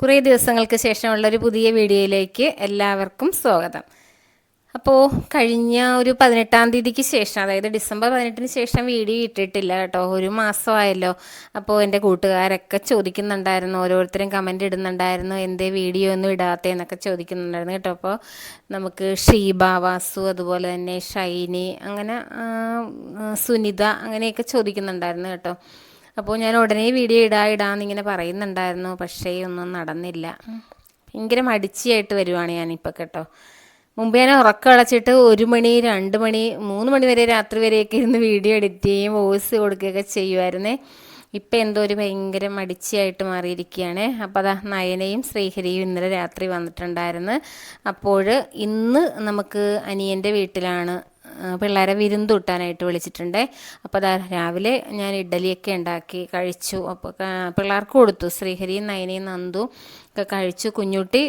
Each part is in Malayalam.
കുറേ ദിവസങ്ങൾക്ക് ശേഷമുള്ള ഒരു പുതിയ വീഡിയോയിലേക്ക് എല്ലാവർക്കും സ്വാഗതം. അപ്പോൾ കഴിഞ്ഞ ഒരു പതിനെട്ടാം തീയതിക്ക് ശേഷം അതായത് ഡിസംബർ പതിനെട്ടിന് ശേഷം വീഡിയോ ഇട്ടിട്ടില്ല കേട്ടോ. ഒരു മാസമായല്ലോ. അപ്പോൾ എന്റെ കൂട്ടുകാരൊക്കെ ചോദിക്കുന്നുണ്ടായിരുന്നു ഓരോരുത്തരും കമന്റ് ഇടുന്നുണ്ടായിരുന്നു എന്തേ വീഡിയോ ഒന്നും ഇടാത്തതെന്നൊക്കെ ചോദിക്കുന്നുണ്ടായിരുന്നു കേട്ടോ. അപ്പോൾ നമുക്ക് ഷീബ വാസു അതുപോലെ തന്നെ ഷൈനി അങ്ങനെ സുനിത അങ്ങനെയൊക്കെ ചോദിക്കുന്നുണ്ടായിരുന്നു കേട്ടോ. അപ്പോൾ ഞാൻ ഉടനെ വീഡിയോ ഇടാ ഇടാന്നിങ്ങനെ പറയുന്നുണ്ടായിരുന്നു. പക്ഷേ ഒന്നും നടന്നില്ല. ഭയങ്കര മടിച്ചിയായിട്ട് വരുവാണ് ഞാനിപ്പോൾ കേട്ടോ. മുമ്പ് ഞാൻ ഉറക്കം അടച്ചിട്ട് ഒരു മണി രണ്ട് മണി മൂന്ന് മണി വരെ രാത്രി വരെയൊക്കെ ഇരുന്ന് വീഡിയോ എഡിറ്റ് ചെയ്യും വോയിസ് കൊടുക്കുകയൊക്കെ ചെയ്യുമായിരുന്നേ ഇപ്പം എന്തോ ഒരു ഭയങ്കര മടിച്ചിയായിട്ട് മാറിയിരിക്കുകയാണ്. അപ്പോൾ അതാ നയനയും ശ്രീഹരിയും ഇന്നലെ രാത്രി വന്നിട്ടുണ്ടായിരുന്നു. അപ്പോൾ ഇന്ന് നമുക്ക് അനിയന്റെ വീട്ടിലാണ് പിള്ളേരെ വിരുന്ന് കൂട്ടാനായിട്ട് വിളിച്ചിട്ടുണ്ട്. അപ്പോൾ അതാ രാവിലെ ഞാൻ ഇഡ്ഡലിയൊക്കെ ഉണ്ടാക്കി കഴിച്ചു. അപ്പോൾ പിള്ളേർക്ക് കൊടുത്തു. ശ്രീഹരിയും നയനയും നന്ദു ഒക്കെ കഴിച്ചു. കുഞ്ഞുട്ടി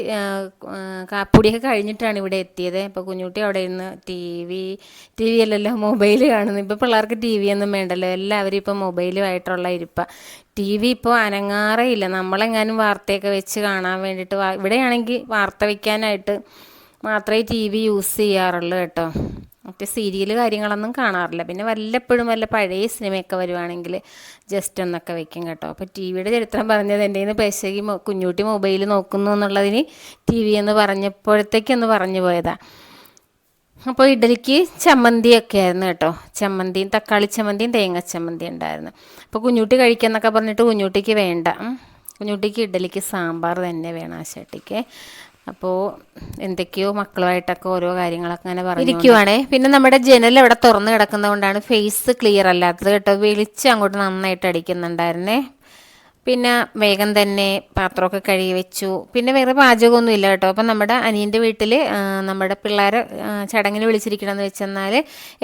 കാപ്പുടിയൊക്കെ കഴിഞ്ഞിട്ടാണ് ഇവിടെ എത്തിയത്. അപ്പോൾ കുഞ്ഞുട്ടി അവിടെ ഇരുന്ന് ടി വി ടി വി അല്ലല്ലോ മൊബൈൽ കാണുന്നു. ഇപ്പോൾ പിള്ളേർക്ക് ടി വി ഒന്നും വേണ്ടല്ലോ. എല്ലാവരും ഇപ്പോൾ മൊബൈലുമായിട്ടുള്ള ഇരിപ്പ. ടി വി ഇപ്പോൾ അനങ്ങാറേ ഇല്ല. നമ്മളെങ്ങാനും വാർത്തയൊക്കെ വെച്ച് കാണാൻ വേണ്ടിയിട്ട് ഇവിടെയാണെങ്കിൽ വാർത്ത വയ്ക്കാനായിട്ട് മാത്രമേ ടി വി യൂസ് ചെയ്യാറുള്ളൂ കേട്ടോ. മറ്റേ സീരിയൽ കാര്യങ്ങളൊന്നും കാണാറില്ല. പിന്നെ വല്ലപ്പോഴും വല്ല പഴയ സിനിമയൊക്കെ വരുവാണെങ്കിൽ ജസ്റ്റ് ഒന്നൊക്കെ വെക്കും കേട്ടോ. അപ്പോൾ ടി വിയുടെ ചരിത്രം പറഞ്ഞത് എന്റെ നിന്ന് പേശകി കുഞ്ഞുട്ടി മൊബൈൽ നോക്കുന്നു എന്നുള്ളതിന് ടി വി എന്ന് പറഞ്ഞപ്പോഴത്തേക്കൊന്ന് പറഞ്ഞു പോയതാ. അപ്പോൾ ഇഡലിക്ക് ചമ്മന്തിയൊക്കെ ആയിരുന്നു കേട്ടോ. ചമ്മന്തിയും തക്കാളി ചമ്മന്തിയും തേങ്ങ ചമ്മന്തി ഉണ്ടായിരുന്നു. അപ്പോൾ കുഞ്ഞൂട്ടി കഴിക്കാന്നൊക്കെ പറഞ്ഞിട്ട് കുഞ്ഞൂട്ടിക്ക് വേണ്ട. കുഞ്ഞൂട്ടിക്ക് ഇഡലിക്ക് സാമ്പാർ തന്നെ വേണം ആ ചേട്ടിക്ക് അപ്പോൾ എന്തൊക്കെയോ മക്കളുമായിട്ടൊക്കെ ഓരോ കാര്യങ്ങളൊക്കെ അങ്ങനെ പറഞ്ഞിരിക്കുവാണേ പിന്നെ നമ്മുടെ ജനൽ അവിടെ തുറന്നു കിടക്കുന്നതുകൊണ്ടാണ് ഫേസ് ക്ലിയർ അല്ലാത്തത് കേട്ടോ. വെളിച്ചം അങ്ങോട്ട് നന്നായിട്ട് അടിക്കുന്നുണ്ടായിരുന്നേ. പിന്നെ വേഗം തന്നെ പാത്രമൊക്കെ കഴുകി വെച്ചു. പിന്നെ വേറെ പാചകമൊന്നും ഇല്ല കേട്ടോ. അപ്പം നമ്മുടെ അനിയന്റെ വീട്ടിൽ നമ്മുടെ പിള്ളേരെ ചടങ്ങിന് വിളിച്ചിരിക്കണമെന്ന് വെച്ചെന്നാൽ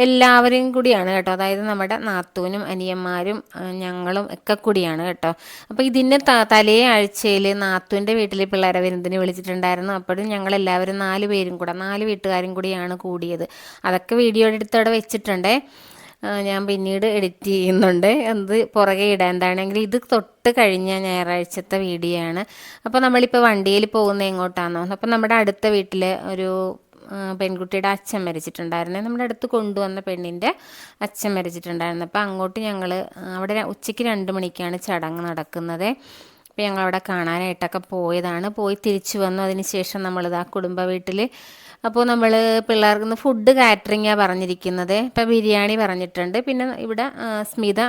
എല്ലാവരും കൂടിയാണ് കേട്ടോ. അതായത് നമ്മുടെ നാത്തൂനും അനിയന്മാരും ഞങ്ങളും ഒക്കെ കൂടിയാണ് കേട്ടോ. അപ്പോൾ ഇതിന്റെ തലേ ആഴ്ചയിൽ നാത്തൂന്റെ വീട്ടിൽ പിള്ളേരെ വരുന്നതിന് വിളിച്ചിട്ടുണ്ടായിരുന്നു. അപ്പോഴും ഞങ്ങളെല്ലാവരും നാല് പേരും കൂടെ നാല് വീട്ടുകാരും കൂടിയാണ് കൂടിയത്. അതൊക്കെ വീഡിയോ എടുത്ത് അവിടെ വെച്ചിട്ടുണ്ടേ. ഞാൻ പിന്നീട് എഡിറ്റ് ചെയ്യുന്നുണ്ട്. അത് പുറകെ ഇടാൻ എന്താണെങ്കിൽ ഇത് തൊട്ട് കഴിഞ്ഞ ഞായറാഴ്ചത്തെ വീഡിയോ ആണ്. അപ്പോൾ നമ്മളിപ്പോൾ വണ്ടിയിൽ പോകുന്ന എങ്ങോട്ടാണോ അപ്പോൾ നമ്മുടെ അടുത്ത വീട്ടിൽ ഒരു പെൺകുട്ടിയുടെ അച്ഛൻ മരിച്ചിട്ടുണ്ടായിരുന്നെ. നമ്മുടെ അടുത്ത് കൊണ്ടുവന്ന പെണ്ണിന്റെ അച്ഛൻ മരിച്ചിട്ടുണ്ടായിരുന്നു. അപ്പോൾ അങ്ങോട്ട് ഞങ്ങൾ അവിടെ ഉച്ചയ്ക്ക് രണ്ട് മണിക്കാണ് ചടങ്ങ് നടക്കുന്നത്. അപ്പോൾ ഞങ്ങൾ അവിടെ കാണാനായിട്ടൊക്കെ പോയതാണ്. പോയി തിരിച്ചു വന്നു. അതിനുശേഷം ശേഷം ആ കുടുംബ വീട്ടിൽ അപ്പോൾ നമ്മൾ പിള്ളേർക്ക് നിന്ന് ഫുഡ് കാറ്ററിങ്ങാണ് പറഞ്ഞിരിക്കുന്നത്. ഇപ്പോൾ ബിരിയാണി പറഞ്ഞിട്ടുണ്ട്. പിന്നെ ഇവിടെ സ്മിത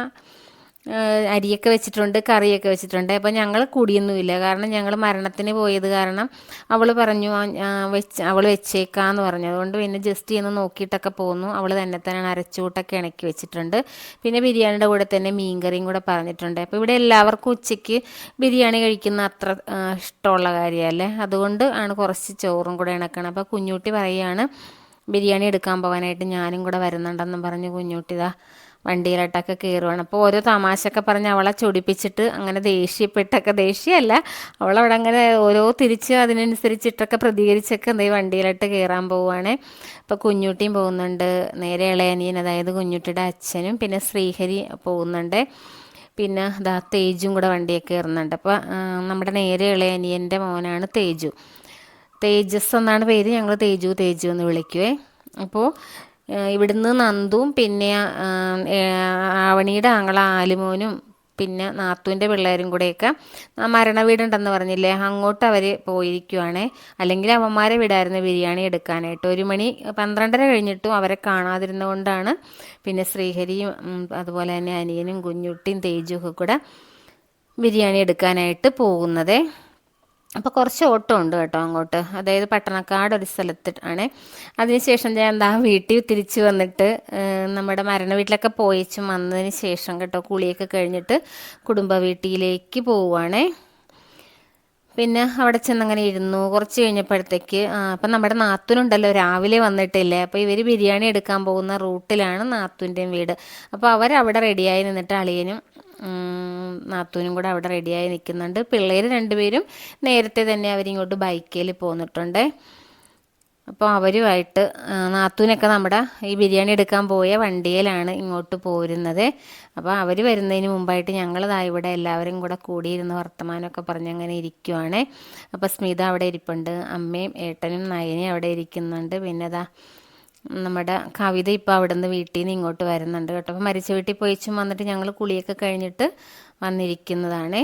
അരിയൊക്കെ വെച്ചിട്ടുണ്ട് കറിയൊക്കെ വെച്ചിട്ടുണ്ട്. അപ്പോൾ ഞങ്ങൾ കുടിയൊന്നുമില്ല. കാരണം ഞങ്ങൾ മരണത്തിന് പോയത് കാരണം അവൾ പറഞ്ഞു വെച്ച് അവൾ വെച്ചേക്കാന്ന് പറഞ്ഞു. അതുകൊണ്ട് പിന്നെ ജസ്റ്റ് ചെയ്യുന്ന നോക്കിയിട്ടൊക്കെ പോന്നു. അവൾ തന്നെ തന്നെ അരച്ചുകൂട്ടൊക്കെ ഇണക്കി വെച്ചിട്ടുണ്ട്. പിന്നെ ബിരിയാണിയുടെ കൂടെ തന്നെ മീൻകറിയും കൂടെ പറഞ്ഞിട്ടുണ്ട്. അപ്പോൾ ഇവിടെ എല്ലാവർക്കും ഉച്ചയ്ക്ക് ബിരിയാണി കഴിക്കുന്ന അത്ര ഇഷ്ടമുള്ള കാര്യമല്ലേ? അതുകൊണ്ട് ആണ് കുറച്ച് ചോറും കൂടെ ഇണക്കണം അപ്പോൾ കുഞ്ഞുട്ടി പറയുകയാണ് ബിരിയാണി എടുക്കാൻ പോകാനായിട്ട് ഞാനും കൂടെ വരുന്നുണ്ടെന്നും പറഞ്ഞു കുഞ്ഞൂട്ടി ഇതാ വണ്ടിയിലോട്ടൊക്കെ കയറുവാണ്. അപ്പോൾ ഓരോ തമാശയൊക്കെ പറഞ്ഞ് അവളെ ചൊടിപ്പിച്ചിട്ട് അങ്ങനെ ദേഷ്യപ്പെട്ടൊക്കെ ദേഷ്യമല്ല. അവളവിടെ അങ്ങനെ ഓരോ തിരിച്ച് അതിനനുസരിച്ചിട്ടൊക്കെ പ്രതികരിച്ചൊക്കെ എന്തെങ്കിലും വണ്ടിയിലോട്ട് കയറാൻ പോവുകയാണ് ഇപ്പോൾ കുഞ്ഞുട്ടിയും പോകുന്നുണ്ട്. നേരെ ഇളയനിയൻ അതായത് കുഞ്ഞുട്ടിയുടെ അച്ഛനും പിന്നെ ശ്രീഹരി പോകുന്നുണ്ട്. പിന്നെ ദാ തേജും കൂടെ വണ്ടിയൊക്കെ കയറുന്നുണ്ട്. അപ്പോൾ നമ്മുടെ നേരെ ഇളയനിയന്റെ മോനാണ് തേജു. തേജസ് എന്നാണ് പേര്. ഞങ്ങൾ തേജു തേജു എന്ന് വിളിക്കുവേ. അപ്പോൾ ഇവിടുന്ന് നന്ദുവും പിന്നെ ആവണിയുടെ ആങ്ങള ആലിമോനും പിന്നെ നാത്തൂന്റെ പിള്ളേരും കൂടെയൊക്കെ മരണ വീടുണ്ടെന്ന് പറഞ്ഞില്ലേ അങ്ങോട്ട് അവർ പോയിരിക്കുവാണ്. അല്ലെങ്കിൽ അവന്മാരെ വിടായിരുന്നു ബിരിയാണി എടുക്കാനായിട്ട്. ഒരു മണി പന്ത്രണ്ടര കഴിഞ്ഞിട്ടും അവരെ കാണാതിരുന്നതുകൊണ്ടാണ് പിന്നെ ശ്രീഹരിയും അതുപോലെ തന്നെ അനിയനും കുഞ്ഞുട്ടിയും തേജുമൊക്കെ കൂടെ ബിരിയാണി എടുക്കാനായിട്ട് പോകുന്നത്. അപ്പോൾ കുറച്ച് ഓട്ടം ഉണ്ട് കേട്ടോ അങ്ങോട്ട്. അതായത് പട്ടണക്കാട് ഒരു സ്ഥലത്ത് ആണ് അതിനുശേഷം ഞാൻ എന്താ വീട്ടിൽ തിരിച്ച് വന്നിട്ട് നമ്മുടെ മരണ വീട്ടിലൊക്കെ പോയിച്ചും വന്നതിന് ശേഷം കേട്ടോ കുളിയൊക്കെ കഴിഞ്ഞിട്ട് കുടുംബ വീട്ടിലേക്ക് പോവുകയാണേ പിന്നെ അവിടെ ചെന്ന് അങ്ങനെ ഇരുന്നു. കുറച്ച് കഴിഞ്ഞപ്പോഴത്തേക്ക് അപ്പം നമ്മുടെ നാത്തൂനുണ്ടല്ലോ രാവിലെ വന്നിട്ടില്ലേ? അപ്പോൾ ഇവർ ബിരിയാണി എടുക്കാൻ പോകുന്ന റൂട്ടിലാണ് നാത്തൂന്റെയും വീട്. അപ്പോൾ അവരവിടെ റെഡിയായി നിന്നിട്ട് അളിയനും നാത്തൂനും കൂടെ അവിടെ റെഡിയായി നിൽക്കുന്നുണ്ട്. പിള്ളേർ രണ്ടുപേരും നേരത്തെ തന്നെ അവരിങ്ങോട്ട് ബൈക്കിൽ പോന്നിട്ടുണ്ട്. അപ്പോൾ അവരുമായിട്ട് നാത്തൂനൊക്കെ നമ്മുടെ ഈ ബിരിയാണി എടുക്കാൻ പോയ വണ്ടിയിലാണ് ഇങ്ങോട്ട് പോരുന്നത്. അപ്പോൾ അവർ വരുന്നതിന് മുമ്പായിട്ട് ഞങ്ങളതാ ഇവിടെ എല്ലാവരും കൂടെ കൂടിയിരുന്ന് വർത്തമാനമൊക്കെ പറഞ്ഞ് അങ്ങനെ ഇരിക്കുവാണ്. അപ്പോൾ സ്മിത അവിടെ ഇരിപ്പുണ്ട്. അമ്മയും ഏട്ടനും നയനയും അവിടെ ഇരിക്കുന്നുണ്ട്. പിന്നെ ഇതാ നമ്മുടെ കവിത ഇപ്പോൾ അവിടെ നിന്ന് വീട്ടിൽ നിന്ന് ഇങ്ങോട്ട് വരുന്നുണ്ട് കേട്ടോ. അപ്പോൾ മരിച്ച വീട്ടിൽ പോയിച്ചും വന്നിട്ട് ഞങ്ങൾ കുളിയൊക്കെ കഴിഞ്ഞിട്ട് വന്നിരിക്കുന്നതാണേ.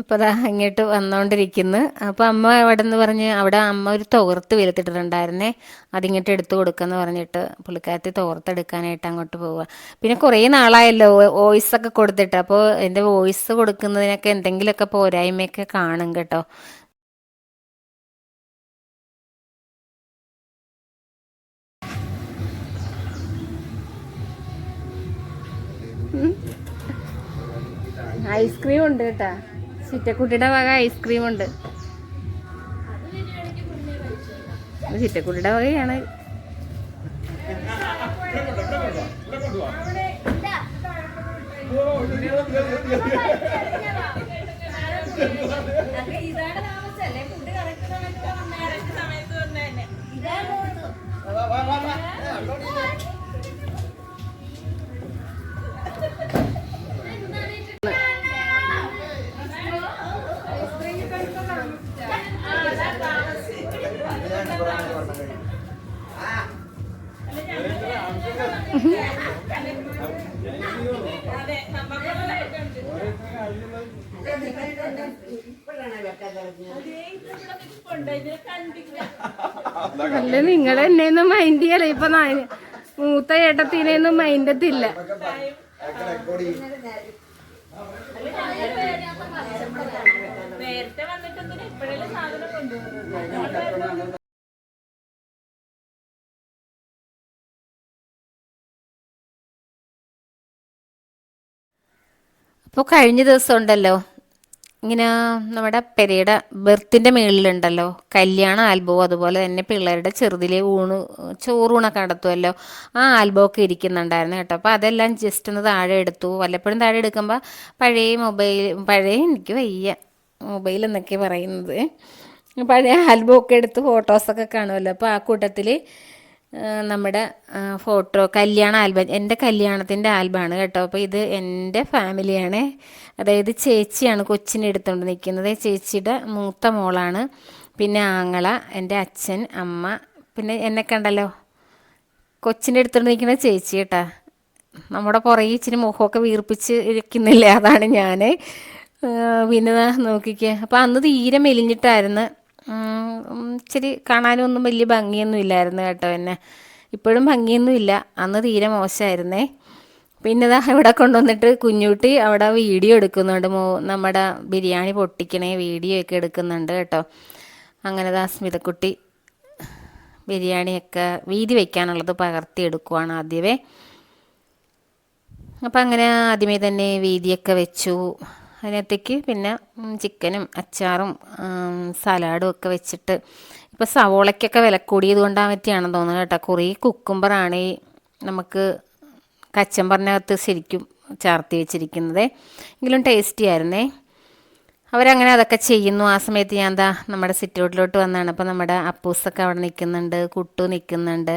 ഇപ്പോൾ അതാ ഇങ്ങോട്ട് വന്നുകൊണ്ടിരിക്കുന്നു അപ്പോൾ അമ്മ അവിടെ നിന്ന് പറഞ്ഞ് അവിടെ അമ്മ ഒരു തോർത്ത് വിലത്തിട്ടിട്ടുണ്ടായിരുന്നേ. അതിങ്ങോട്ട് എടുത്തു കൊടുക്കുമെന്ന് പറഞ്ഞിട്ട് പുള്ളിക്കാരത്തി തോർത്ത് എടുക്കാനായിട്ട് അങ്ങോട്ട് പോവുക. പിന്നെ കുറേ നാളായല്ലോ വോയിസ് ഒക്കെ കൊടുത്തിട്ട്. അപ്പോൾ എന്റെ വോയിസ് കൊടുക്കുന്നതിനൊക്കെ എന്തെങ്കിലുമൊക്കെ പോരായ്മയൊക്കെ കാണും കേട്ടോ. ഐസ്ക്രീം ഉണ്ട് കേട്ടാ. ചിറ്റക്കുട്ടിയുടെ വക ഐസ്ക്രീം ഉണ്ട്. അത് ചിറ്റക്കുട്ടിയുടെ വകയാണ്. അല്ല നിങ്ങൾ എന്നെയൊന്നും മൈൻഡ് ചെയ്യല ഇപ്പൊ മൂത്ത ഏട്ടത്തിനെയൊന്നും മൈൻഡത്തില്ല നേരത്തെ വന്നിട്ട് ഇപ്പോഴെല്ലാം അപ്പോൾ കഴിഞ്ഞ ദിവസം ഉണ്ടല്ലോ. ഇങ്ങനെ നമ്മുടെ പെരയുടെ ബെർത്തിന്റെ മേളിലുണ്ടല്ലോ കല്യാണ ആൽബവും അതുപോലെ തന്നെ പിള്ളേരുടെ ചെറുതിലെ ഊണ് ചോറൂണൊക്കെ നടത്തുമല്ലോ ആ ആൽബമൊക്കെ ഇരിക്കുന്നുണ്ടായിരുന്നു കേട്ടോ. അപ്പോൾ അതെല്ലാം ജസ്റ്റ് ഒന്ന് താഴെ എടുത്തു. വല്ലപ്പോഴും താഴെ എടുക്കുമ്പോൾ പഴയ മൊബൈൽ പഴയ എനിക്ക് വയ്യ മൊബൈൽ എന്നൊക്കെ പറയുന്നത്. പഴയ ആൽബമൊക്കെ എടുത്ത് ഫോട്ടോസൊക്കെ കാണുമല്ലോ അപ്പോൾ ആ കൂട്ടത്തിൽ നമ്മുടെ ഫോട്ടോ കല്യാണ ആൽബം എന്റെ കല്യാണത്തിന്റെ ആൽബമാണ് കേട്ടോ. അപ്പോൾ ഇത് എന്റെ ഫാമിലിയാണ്. അതായത് ചേച്ചിയാണ് കൊച്ചിനെ എടുത്തുകൊണ്ട് നിൽക്കുന്നത് ചേച്ചിയുടെ മൂത്ത മോളാണ്. പിന്നെ ആങ്ങള എന്റെ അച്ഛൻ അമ്മ. പിന്നെ എന്നെ കണ്ടല്ലോ. കൊച്ചിന്റെ എടുത്തുകൊണ്ട് നിൽക്കുന്ന ചേച്ചി കേട്ടാ. നമ്മുടെ പുറകെ ഇച്ചിരി മുഖമൊക്കെ വീർപ്പിച്ച് ഇരിക്കുന്നില്ലേ? അതാണ് ഞാൻ. പിന്നെ നോക്കിക്കേ. അപ്പോൾ അന്ന് തീരെ മെലിഞ്ഞിട്ടായിരുന്നു. ഇച്ചിരി കാണാനൊന്നും വലിയ ഭംഗിയൊന്നും ഇല്ലായിരുന്നു കേട്ടോ എന്നെ. ഇപ്പോഴും ഭംഗിയൊന്നും ഇല്ല. അന്ന് തീരെ മോശമായിരുന്നേ പിന്നെ ഇതാ ഇവിടെ കൊണ്ടുവന്നിട്ട് കുഞ്ഞുട്ടി അവിടെ വീഡിയോ എടുക്കുന്നുണ്ട്. മോ നമ്മുടെ ബിരിയാണി പൊട്ടിക്കണേ വീഡിയോ ഒക്കെ എടുക്കുന്നുണ്ട് കേട്ടോ. അങ്ങനെ ദാ സ്മിതക്കുട്ടി ബിരിയാണിയൊക്കെ വീതി വയ്ക്കാനുള്ളത് പകർത്തി എടുക്കുവാണ് ആദ്യമേ. അപ്പം അങ്ങനെ ആദ്യമേ തന്നെ വീതിയൊക്കെ വെച്ചു. അതിനകത്തേക്ക് പിന്നെ ചിക്കനും അച്ചാറും സലാഡും ഒക്കെ വെച്ചിട്ട് ഇപ്പോൾ സവോളയ്ക്കൊക്കെ വില കൂടിയത് കൊണ്ടാൻ പറ്റിയാണെന്ന് തോന്നുന്നു കേട്ടോ. കുറേ കുക്കുംബറാണ് ഈ നമുക്ക് കച്ചമ്പറിനകത്ത് ശരിക്കും ചേർത്തി വെച്ചിരിക്കുന്നത്. എങ്കിലും ടേസ്റ്റി ആയിരുന്നേ. അവരങ്ങനെ അതൊക്കെ ചെയ്യുന്നു. ആ സമയത്ത് ഞാൻ എന്താ നമ്മുടെ സിറ്റൗട്ടിലോട്ട് വന്നാണ്. അപ്പോൾ നമ്മുടെ അപ്പൂസൊക്കെ അവിടെ നിൽക്കുന്നുണ്ട് കുട്ടു നിൽക്കുന്നുണ്ട്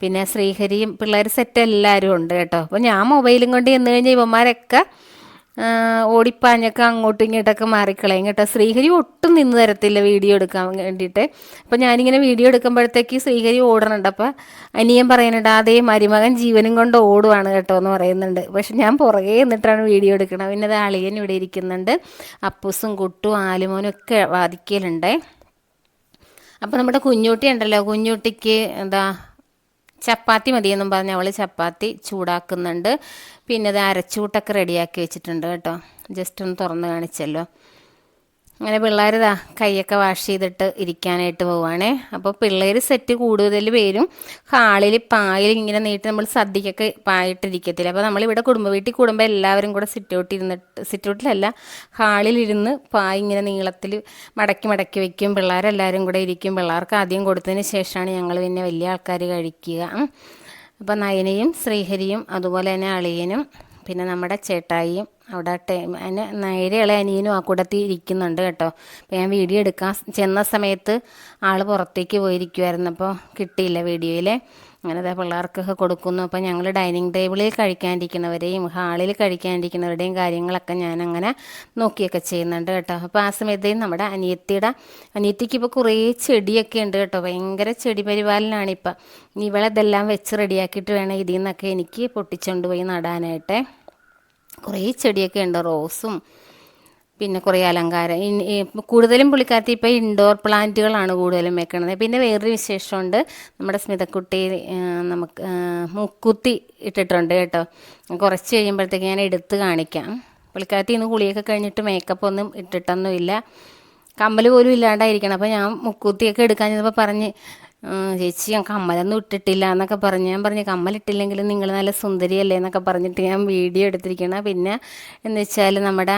പിന്നെ ശ്രീഹരിയും പിള്ളേർ സെറ്റ് എല്ലാവരും ഉണ്ട് കേട്ടോ. അപ്പോൾ ഞാൻ മൊബൈലും കൊണ്ട് ചെന്ന് കഴിഞ്ഞാൽ ഇവന്മാരൊക്കെ ഓടിപ്പാഞ്ഞൊക്കെ അങ്ങോട്ടും ഇങ്ങോട്ടൊക്കെ മാറിക്കളയും. കേട്ടോ ശ്രീഹരി ഒട്ടും നിന്ന് തരത്തില്ല വീഡിയോ എടുക്കാൻ വേണ്ടിയിട്ട്. അപ്പോൾ ഞാനിങ്ങനെ വീഡിയോ എടുക്കുമ്പോഴത്തേക്ക് ശ്രീഹരി ഓടണുണ്ട്. അപ്പോൾ അനിയൻ പറയുന്നുണ്ട് അതേ മരുമകൻ ജീവനും കൊണ്ട് ഓടുവാണ് കേട്ടോ എന്ന് പറയുന്നുണ്ട്. പക്ഷെ ഞാൻ പുറകെ നിന്നിട്ടാണ് വീഡിയോ എടുക്കണം പിന്നെ അത് അളിയൻ ഇവിടെ ഇരിക്കുന്നുണ്ട്. അപ്പൂസും കുട്ടും ആലുമോനും ഒക്കെ വാദിക്കലുണ്ടേ. അപ്പോൾ നമ്മുടെ കുഞ്ഞുട്ടി ഉണ്ടല്ലോ കുഞ്ഞുട്ടിക്ക് എന്താ ചപ്പാത്തി മതിയെന്നും പറഞ്ഞ് അവൾ ചപ്പാത്തി ചൂടാക്കുന്നുണ്ട്. പിന്നെ അത് അരച്ചൂട്ടൊക്കെ റെഡിയാക്കി വെച്ചിട്ടുണ്ട് കേട്ടോ. ജസ്റ്റ് ഒന്ന് തുറന്ന് കാണിച്ചല്ലോ. അങ്ങനെ പിള്ളേർ ഇതാ കൈയൊക്കെ വാഷ് ചെയ്തിട്ട് ഇരിക്കാനായിട്ട് പോവുകയാണേ അപ്പോൾ പിള്ളേർ സെറ്റ് കൂടുതൽ പേരും ഹാളിൽ പായിൽ ഇങ്ങനെ നീട്ടി നമ്മൾ സദ്യക്കൊക്കെ പായിട്ടിരിക്കത്തില്ല. അപ്പോൾ നമ്മളിവിടെ കുടുംബ വീട്ടിൽ കൂടുമ്പോൾ എല്ലാവരും കൂടെ സിറ്റൗട്ട് ഇരുന്നിട്ട് സിറ്റൗട്ടിലല്ല ഹാളിലിരുന്ന് പായ ഇങ്ങനെ നീളത്തിൽ മടക്കി മടക്കി വയ്ക്കും പിള്ളേരെല്ലാവരും കൂടെ ഇരിക്കും. പിള്ളേർക്ക് ആദ്യം കൊടുത്തതിന് ശേഷമാണ് ഞങ്ങൾ പിന്നെ വലിയ ആൾക്കാർ കഴിക്കുക. അപ്പോൾ നയനയും ശ്രീഹരിയും അതുപോലെ തന്നെ അളിയനും പിന്നെ നമ്മുടെ ചേട്ടായിയും അവിടെ ടൈം അതിന് നേരെയുള്ള അനിയനും ആ കൂടത്തിൽ ഇരിക്കുന്നുണ്ട് കേട്ടോ. അപ്പോൾ ഞാൻ വീഡിയോ എടുക്കാൻ ചെന്ന സമയത്ത് ആൾ പുറത്തേക്ക് പോയിരിക്കുമായിരുന്നു അപ്പോൾ കിട്ടിയില്ല വീഡിയോയിൽ അങ്ങനെ അതേ പിള്ളേർക്കൊക്കെ കൊടുക്കുന്നു. അപ്പോൾ ഞങ്ങൾ ഡൈനിങ് ടേബിളിൽ കഴിക്കാണ്ടിരിക്കുന്നവരെയും ഹാളിൽ കഴിക്കാണ്ടിരിക്കുന്നവരുടെയും കാര്യങ്ങളൊക്കെ ഞാൻ അങ്ങനെ നോക്കിയൊക്കെ ചെയ്യുന്നുണ്ട് കേട്ടോ. അപ്പോൾ ആ സമയത്ത് നമ്മുടെ അനിയത്തിയുടെ അനിയത്തിക്ക് ഇപ്പോൾ കുറേ ചെടിയൊക്കെ ഉണ്ട് കേട്ടോ. ഭയങ്കര ചെടി ഇനി ഇവളെ ഇതെല്ലാം വെച്ച് റെഡിയാക്കിയിട്ട് വേണം ഇതിൽ നിന്നൊക്കെ എനിക്ക് പൊട്ടിച്ചുകൊണ്ട് പോയി നടാനായിട്ട്. കുറേ ചെടിയൊക്കെ ഉണ്ട് റോസും പിന്നെ കുറേ അലങ്കാരം. കൂടുതലും പുള്ളിക്കാരത്തി ഇപ്പോൾ ഇൻഡോർ പ്ലാന്റുകളാണ് കൂടുതലും വെക്കണത്. പിന്നെ വേറൊരു വിശേഷമുണ്ട്. നമ്മുടെ സ്മിതക്കുട്ടി നമുക്ക് മുക്കുത്തി ഇട്ടിട്ടുണ്ട് കേട്ടോ. കുറച്ച് കഴിയുമ്പോഴത്തേക്ക് ഞാൻ എടുത്ത് കാണിക്കാം. പുള്ളിക്കാരത്തി ഇന്ന് കുളിയൊക്കെ കഴിഞ്ഞിട്ട് മേക്കപ്പ് ഒന്നും ഇട്ടിട്ടൊന്നുമില്ല. കമ്മൽ പോലും ഇല്ലാണ്ടായിരിക്കണം. അപ്പോൾ ഞാൻ മുക്കുത്തിയൊക്കെ എടുക്കാൻ ചെന്നപ്പോൾ പറഞ്ഞ് ചേച്ചി ഞാൻ കമ്മലൊന്നും ഇട്ടിട്ടില്ല എന്നൊക്കെ പറഞ്ഞ്. ഞാൻ പറഞ്ഞു കമ്മലിട്ടില്ലെങ്കിലും നിങ്ങൾ നല്ല സുന്ദരിയല്ലേ എന്നൊക്കെ പറഞ്ഞിട്ട് ഞാൻ വീഡിയോ എടുത്തിരിക്കണം പിന്നെ എന്ന് വെച്ചാൽ നമ്മുടെ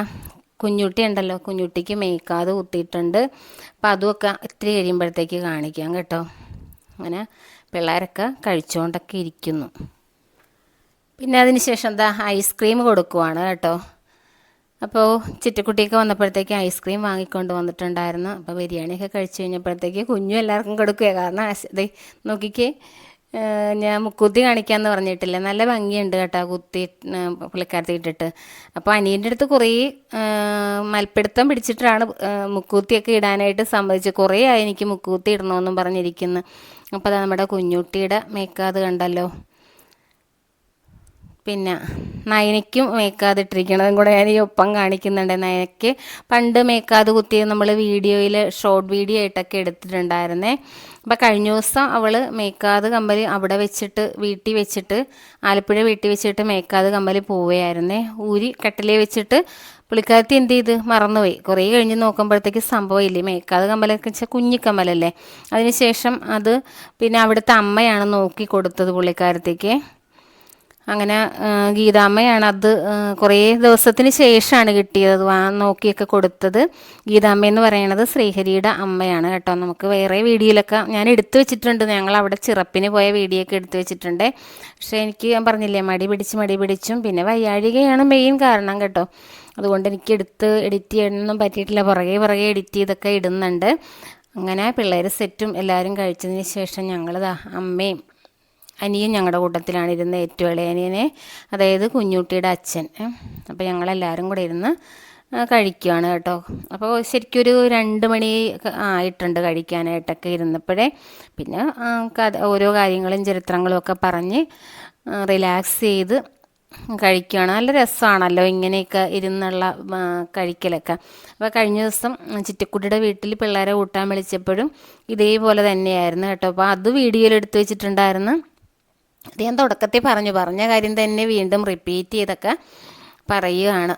കുഞ്ഞുട്ടി ഉണ്ടല്ലോ കുഞ്ഞുട്ടിക്ക് മേക്കാതെ കുത്തിയിട്ടുണ്ട്. അപ്പോൾ അതുമൊക്കെ ഇത്തിരി കഴിയുമ്പോഴത്തേക്ക് കാണിക്കാം കേട്ടോ. അങ്ങനെ പിള്ളേരൊക്കെ കഴിച്ചുകൊണ്ടൊക്കെ ഇരിക്കുന്നു. പിന്നെ അതിന് ശേഷം എന്താ ഐസ്ക്രീം കൊടുക്കുവാണ് കേട്ടോ. അപ്പോൾ ചിറ്റക്കുട്ടിയൊക്കെ വന്നപ്പോഴത്തേക്ക് ഐസ്ക്രീം വാങ്ങിക്കൊണ്ട് വന്നിട്ടുണ്ടായിരുന്നു. അപ്പോൾ ബിരിയാണിയൊക്കെ കഴിച്ചു കഴിഞ്ഞപ്പോഴത്തേക്ക് കുഞ്ഞു എല്ലാവർക്കും കൊടുക്കുക കാരണം നോക്കിക്കേ. ഞാൻ മുക്കുത്തി കാണിക്കാമെന്ന് പറഞ്ഞിട്ടില്ല? നല്ല ഭംഗിയുണ്ട് കേട്ടോ കുത്തി പുള്ളിക്കാരത്തി ഇട്ടിട്ട്. അപ്പോൾ അനിയന്റെ അടുത്ത് കുറേ മൽപ്പിടുത്തം പിടിച്ചിട്ടാണ് മുക്കൂത്തിയൊക്കെ ഇടാനായിട്ട് സമ്മതിച്ചത്. കുറേ ആയി എനിക്ക് മുക്കൂത്തി ഇടണമെന്നും പറഞ്ഞിരിക്കുന്നു. അപ്പോൾ അത് നമ്മുടെ കുഞ്ഞുട്ടിയുടെ മേക്കാത് കണ്ടല്ലോ. പിന്നെ നയനയ്ക്കും മേക്കാത് ഇട്ടിരിക്കണതും കൂടെ ഞാൻ ഈ ഒപ്പം കാണിക്കുന്നുണ്ട്. നയനയ്ക്ക് പണ്ട് മേക്കാത് കുത്തി നമ്മൾ വീഡിയോയിൽ ഷോർട്ട് വീഡിയോ ആയിട്ടൊക്കെ എടുത്തിട്ടുണ്ടായിരുന്നേ. അപ്പോൾ കഴിഞ്ഞ ദിവസം അവൾ മേക്കാത് കമ്പലി അവിടെ വെച്ചിട്ട് വീട്ടിൽ വെച്ചിട്ട് ആലപ്പുഴ വീട്ടിൽ വെച്ചിട്ട് മേക്കാത് കമ്പലി പോവുകയായിരുന്നേ. ഊരി കട്ടിലെ വെച്ചിട്ട് പുള്ളിക്കാരത്തി എന്ത് ചെയ്ത്? മറന്നുപോയി. കുറേ കഴിഞ്ഞ് നോക്കുമ്പോഴത്തേക്ക് സംഭവമില്ലേ മേക്കാത് കമ്മലൊക്കെ വെച്ചാൽ കുഞ്ഞിക്കമ്മലല്ലേ അതിനുശേഷം അത് പിന്നെ അവിടുത്തെ അമ്മയാണ് നോക്കി കൊടുത്തത് പുള്ളിക്കാരത്തേക്ക്. അങ്ങനെ ഗീതാമ്മയാണ് അത് കുറേ ദിവസത്തിന് ശേഷമാണ് കിട്ടിയത്. വാ നോക്കിയൊക്കെ കൊടുത്തത്. ഗീതാമ്മ എന്ന് പറയുന്നത് ശ്രീഹരിയുടെ അമ്മയാണ് കേട്ടോ. നമുക്ക് വേറെ വീഡിയോയിലൊക്കെ ഞാൻ എടുത്തു വെച്ചിട്ടുണ്ട്. ഞങ്ങൾ അവിടെ ചിറപ്പിന് പോയ വീഡിയോ ഒക്കെ എടുത്തു വെച്ചിട്ടുണ്ട്. പക്ഷേ എനിക്ക് ഞാൻ പറഞ്ഞില്ലേ മടി പിടിച്ച് മടി പിടിച്ചും. പിന്നെ വയ്യാഴികയാണ് മെയിൻ കാരണം കേട്ടോ. അതുകൊണ്ട് എനിക്ക് എടുത്ത് എഡിറ്റ് ചെയ്യാനൊന്നും പറ്റിയിട്ടില്ല. പുറകെ പുറകെ എഡിറ്റ് ചെയ്തൊക്കെ ഇടുന്നുണ്ട്. അങ്ങനെ പിള്ളേർ സെറ്റും എല്ലാവരും കഴിച്ചതിന് ശേഷം ഞങ്ങളിതാ അമ്മയും അനിയൻ ഞങ്ങളുടെ കൂട്ടത്തിലാണ് ഇരുന്ന് ഏറ്റവും ഇളയ അനിയനെ അതായത് കുഞ്ഞുട്ടിയുടെ അച്ഛൻ. അപ്പോൾ ഞങ്ങളെല്ലാവരും കൂടെ ഇരുന്ന് കഴിക്കുകയാണ് കേട്ടോ. അപ്പോൾ ശരിക്കും ഒരു രണ്ട് മണി ആയിട്ടുണ്ട് കഴിക്കാനായിട്ടൊക്കെ ഇരുന്നപ്പോഴേ. പിന്നെ ഓരോ കാര്യങ്ങളും ചരിത്രങ്ങളും ഒക്കെ പറഞ്ഞ് റിലാക്സ് ചെയ്ത് കഴിക്കുകയാണ് നല്ല രസമാണല്ലോ ഇങ്ങനെയൊക്കെ ഇരുന്നുള്ള കഴിക്കലൊക്കെ. അപ്പോൾ കഴിഞ്ഞ ദിവസം ചിറ്റക്കുട്ടിയുടെ വീട്ടിൽ പിള്ളേരെ കൂട്ടാൻ വിളിച്ചപ്പോഴും ഇതേപോലെ തന്നെയായിരുന്നു കേട്ടോ. അപ്പോൾ അത് വീഡിയോയിൽ എടുത്തു വെച്ചിട്ടുണ്ടായിരുന്നു. ഞാൻ തുടക്കത്തിൽ പറഞ്ഞു പറഞ്ഞ കാര്യം തന്നെ വീണ്ടും റിപ്പീറ്റ് ചെയ്തൊക്കെ പറയുകയാണ്.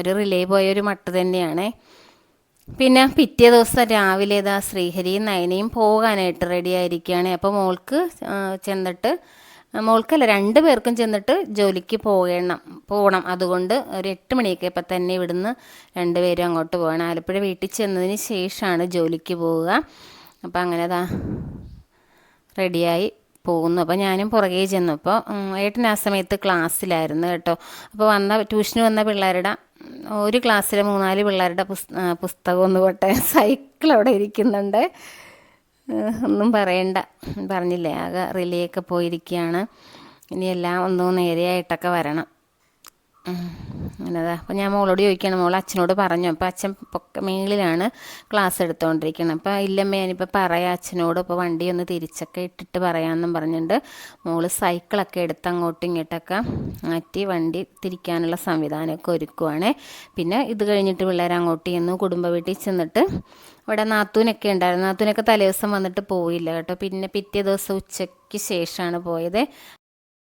ഒരു റിലേ പോയ ഒരു മട്ട് തന്നെയാണ്. പിന്നെ പിറ്റേ ദിവസം രാവിലെ ഇതാ ശ്രീഹരിയും നയനയും പോകാനായിട്ട് റെഡി ആയിരിക്കുകയാണ്. അപ്പോൾ മോൾക്ക് ചെന്നിട്ട് മോൾക്കല്ല രണ്ട് പേർക്കും ചെന്നിട്ട് ജോലിക്ക് പോകണം പോകണം അതുകൊണ്ട് ഒരു എട്ട് മണിയൊക്കെ ഇപ്പം തന്നെ ഇവിടുന്ന് രണ്ടുപേരും അങ്ങോട്ട് പോകണം ആലപ്പുഴ വീട്ടിൽ ചെന്നതിന് ശേഷമാണ് ജോലിക്ക് പോവുക. അപ്പം അങ്ങനെ അതാ റെഡിയായി പോകുന്നു. അപ്പോൾ ഞാനും പുറകെ ചെന്നു. അപ്പോൾ ഏട്ടൻ ആ സമയത്ത് ക്ലാസ്സിലായിരുന്നു കേട്ടോ. അപ്പോൾ വന്ന ട്യൂഷന് വന്ന പിള്ളേരുടെ ഒരു ക്ലാസ്സിലെ മൂന്നാൽ പിള്ളേരുടെ പുസ് പുസ്തകം ഒന്ന് പോട്ടെ. സൈക്കിൾ അവിടെ ഇരിക്കുന്നുണ്ട്. ഒന്നും പറയണ്ട. പറഞ്ഞില്ലേ ആകെ റിലേ ഒക്കെ പോയിരിക്കുകയാണ്. ഇനി എല്ലാം ഒന്നും നേരെയായിട്ടൊക്കെ വരണം. അങ്ങനെതാ അപ്പോൾ ഞാൻ മോളോട് ചോദിക്കണം മോൾ അച്ഛനോട് പറഞ്ഞു. അപ്പോൾ അച്ഛൻ പൊക്ക മേളിലാണ് ക്ലാസ് എടുത്തുകൊണ്ടിരിക്കുന്നത് അപ്പോൾ ഇല്ലമ്മ ഞാനിപ്പോൾ പറയാം അച്ഛനോട്. ഇപ്പോൾ വണ്ടി ഒന്ന് തിരിച്ചൊക്കെ ഇട്ടിട്ട് പറയാമെന്നും പറഞ്ഞിട്ടുണ്ട്. മോൾ സൈക്കിളൊക്കെ എടുത്ത് അങ്ങോട്ടും ഇങ്ങോട്ടൊക്കെ മാറ്റി വണ്ടി തിരിക്കാനുള്ള സംവിധാനമൊക്കെ ഒരുക്കുവാണ്. പിന്നെ ഇത് കഴിഞ്ഞിട്ട് പിള്ളേർ അങ്ങോട്ട് ചെന്നു കുടുംബ വീട്ടിൽ ചെന്നിട്ട് ഇവിടെ നാത്തൂനൊക്കെ ഉണ്ടായിരുന്നു. നാത്തൂനൊക്കെ തലേദിവസം വന്നിട്ട് പോയില്ല കേട്ടോ. പിന്നെ പിറ്റേ ദിവസം ഉച്ചയ്ക്ക് ശേഷമാണ് പോയത്.